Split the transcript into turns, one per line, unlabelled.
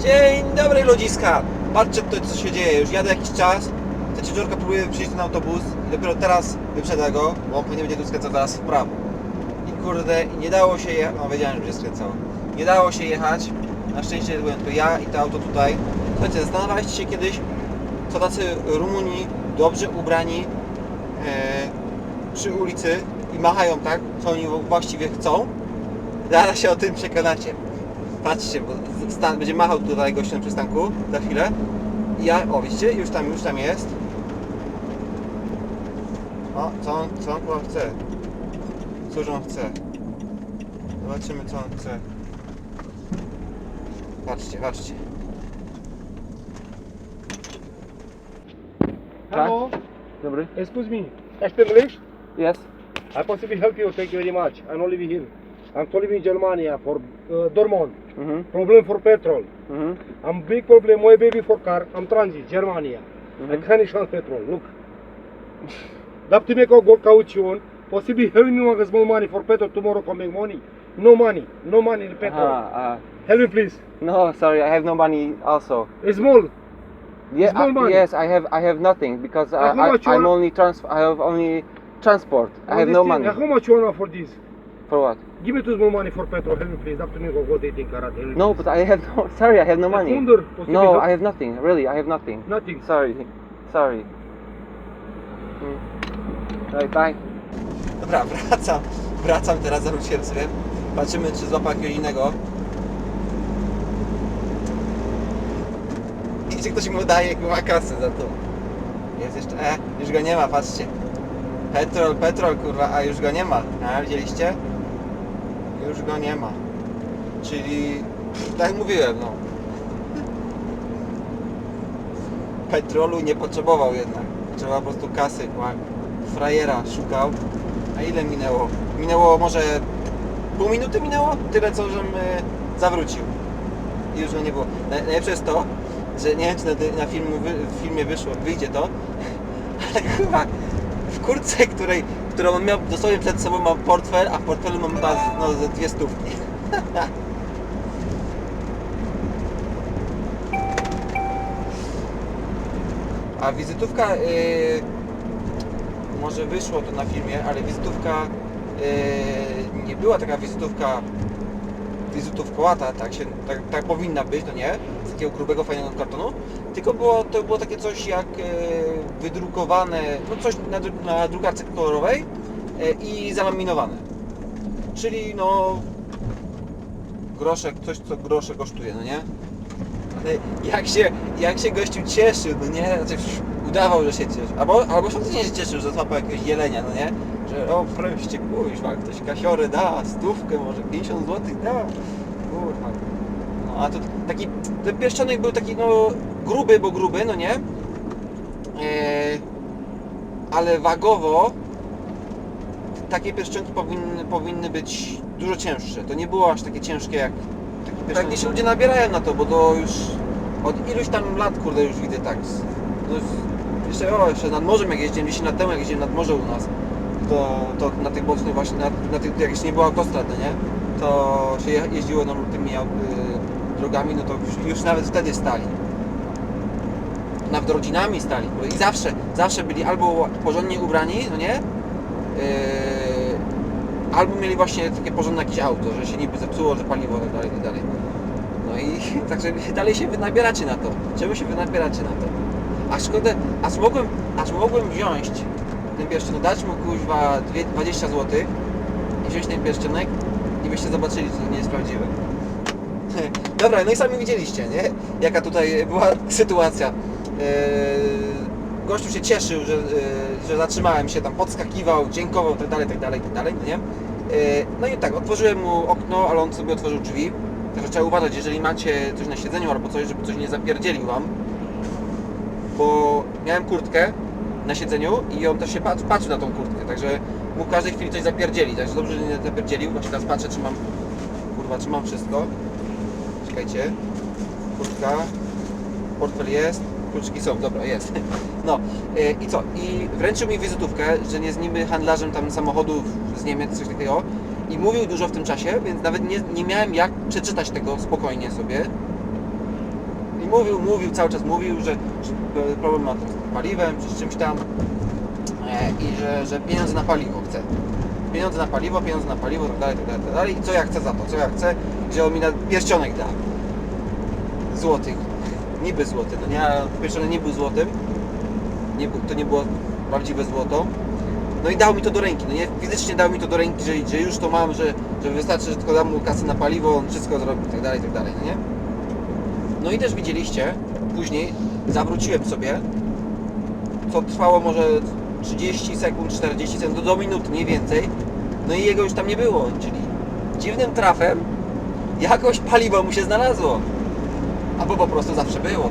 Dzień dobry ludziska! Patrzcie tutaj co się dzieje, już jadę jakiś czas. Ta ciężarka próbuje przyjść na autobus i dopiero teraz wyprzedza go, bo on pewnie będzie tu skręcał zaraz w prawo. I kurde, nie dało się jechać, no wiedziałem, że będzie skręcało. Nie dało się jechać, na szczęście byłem tylko ja i to auto tutaj. Słuchajcie, zastanawialiście się kiedyś, co tacy Rumuni, dobrze ubrani e, przy ulicy i machają tak, co oni właściwie chcą? Zaraz się o tym przekonacie. Patrzcie, bo stan będzie machał tutaj gościem na przystanku za chwilę. I ja, o widzicie, już tam, już tam jest. O, co on, co on chyba chce? Cóż on chce? Zobaczymy co on chce. Patrzcie, patrzcie.
Hello,
Dobry.
excuse me. Speak English?
Yes.
I possibly help you. Thank you very much. I'm only here. I'm calling in Germany for uh, Dortmund.
Mhm,
Problem for petrol.
mhm.
I'm big problem. My baby for car. I'm transit Germany. I
Mhm.
can't insurance petrol. Look. Dapti me ko go caution. Possibly help me with small money for petrol tomorrow. Coming money. No money. No money in petrol.
Ah,
Help me please.
uh, no, sorry, I have no money also.
Small.
Yeah,
Small
uh,
money.
yes, I have I have nothing because
Uh,
uh, I, I,
am
only trans I have only transport. I have no money.
How much you want for this?
For what?
Give me two small money for petrol. Help me please. Dapti me go go dating car. Help me.
No, but I have no sorry, I have no money.
Wonder,
No, I have nothing. Really, I have nothing.
Nothing.
Sorry. Sorry. Mm. Right, bye.
Dobra, wracam. Wracam teraz, zawróciłem sobie. Patrzymy, czy złapał jakiegoś innego. I czy ktoś mu daje chyba kasę za to. Jest jeszcze, e, już go nie ma, patrzcie. Petrol, petrol, kurwa, a już go nie ma. A, widzieliście? Już go nie ma. Czyli, tak jak mówiłem, no. Petrolu nie potrzebował jednak. Trzeba po prostu kasy, frajera szukał. A ile minęło? Minęło może pół minuty minęło? Tyle co żem e, zawrócił. I już go nie było. Naj- Najlepsze jest to, że nie wiem czy na, na filmu, w filmie wyszło, wyjdzie to, ale chyba w kurtce, której, którą on miał dosłownie przed sobą mam portfel, a w portfelu mam chyba z- no, ze dwie stówki. A wizytówka y, może wyszło to na filmie, ale wizytówka yy, nie była taka wizytówka wizytówkowata, tak, się, tak, tak powinna być, no nie? Takiego grubego, fajnego kartonu, tylko było, to było takie coś jak yy, wydrukowane, no coś na, na drukarce kolorowej yy, i zalaminowane. Czyli no groszek, coś co grosze kosztuje, no nie? Jak się, jak się gościu cieszył, no nie? Znaczy, udawał, że się cieszy. Albo, albo faktycznie się cieszył, że złapał jakiegoś jelenia, no nie? Że o, wreszcie, kuźwa, ktoś kasiorę da, stówkę, może 50 zł da. Kurwa. A to taki, ten pieszczonek był taki, no, gruby, bo gruby, no nie? Eee, ale wagowo takie pieszczonki powinny, powinny być dużo cięższe. To nie było aż takie ciężkie jak Pewnie się ludzie nabierają na to, bo to już od iluś tam lat, kurde, już widzę tak. No, jeszcze, o, jeszcze nad morzem, jak jeździłem 10 lat temu, jak jeździłem nad morze u nas, to, to na tych bocznych właśnie, na, na tych, jak jeszcze nie było autostrad, nie? To się je- jeździło no, tymi y, drogami, no to już, już nawet wtedy stali. Nawet rodzinami stali. I zawsze, zawsze byli albo porządnie ubrani, no nie? Yy, albo mieli właśnie takie porządne jakieś auto, że się niby zepsuło, że paliwo i tak dalej, tak dalej. No i także dalej się wynabieracie na to. Czemu się wynabieracie na to? Aż szkoda, aż mogłem, aż mogłem wziąć ten pierścionek, dać mu kuźwa dwie- 20 zł i wziąć ten pierścionek i byście zobaczyli, że to nie jest prawdziwe. Dobra, no i sami widzieliście, nie? Jaka tutaj była sytuacja. Eee, gościu się cieszył, że, e, że zatrzymałem się tam, podskakiwał, dziękował, tak dalej, tak dalej, tak dalej, no nie? E, No i tak, otworzyłem mu okno, ale on sobie otworzył drzwi. Także trzeba uważać, jeżeli macie coś na siedzeniu albo coś, żeby coś nie zapierdzielił Wam. Bo miałem kurtkę na siedzeniu i on też się patrzy, patrzy na tą kurtkę, także mógł w każdej chwili coś zapierdzielić, także dobrze, że nie zapierdzielił. Właśnie teraz patrzę, czy mam, kurwa, czy mam wszystko. Czekajcie. Kurtka, portfel jest, kluczyki są, dobra, jest. No e, i co? I wręczył mi wizytówkę, że nie z niby handlarzem tam samochodów z Niemiec, coś takiego. I mówił dużo w tym czasie, więc nawet nie, nie miałem jak przeczytać tego spokojnie sobie. I mówił, mówił, cały czas mówił, że, że problem ma z paliwem, czy z czymś tam e, i że, że pieniądze na paliwo chce. Pieniądze na paliwo, pieniądze na paliwo, tak dalej, tak dalej, tak dalej. I co ja chcę za to, co ja chcę, że on mi na pierścionek da. Złotych. Niby złoty, no nie, a pierścionek nie był złotym. Nie, to nie było prawdziwe złoto. No i dał mi to do ręki, no nie, fizycznie dał mi to do ręki, że, że już to mam, że, że wystarczy, że tylko dam mu kasę na paliwo, on wszystko zrobi, tak dalej, tak dalej, no nie? No i też widzieliście, później zawróciłem sobie, co trwało może 30 sekund, 40 sekund, do, do minuty, nie więcej. No i jego już tam nie było, czyli dziwnym trafem jakoś paliwo mu się znalazło. Albo po prostu zawsze było.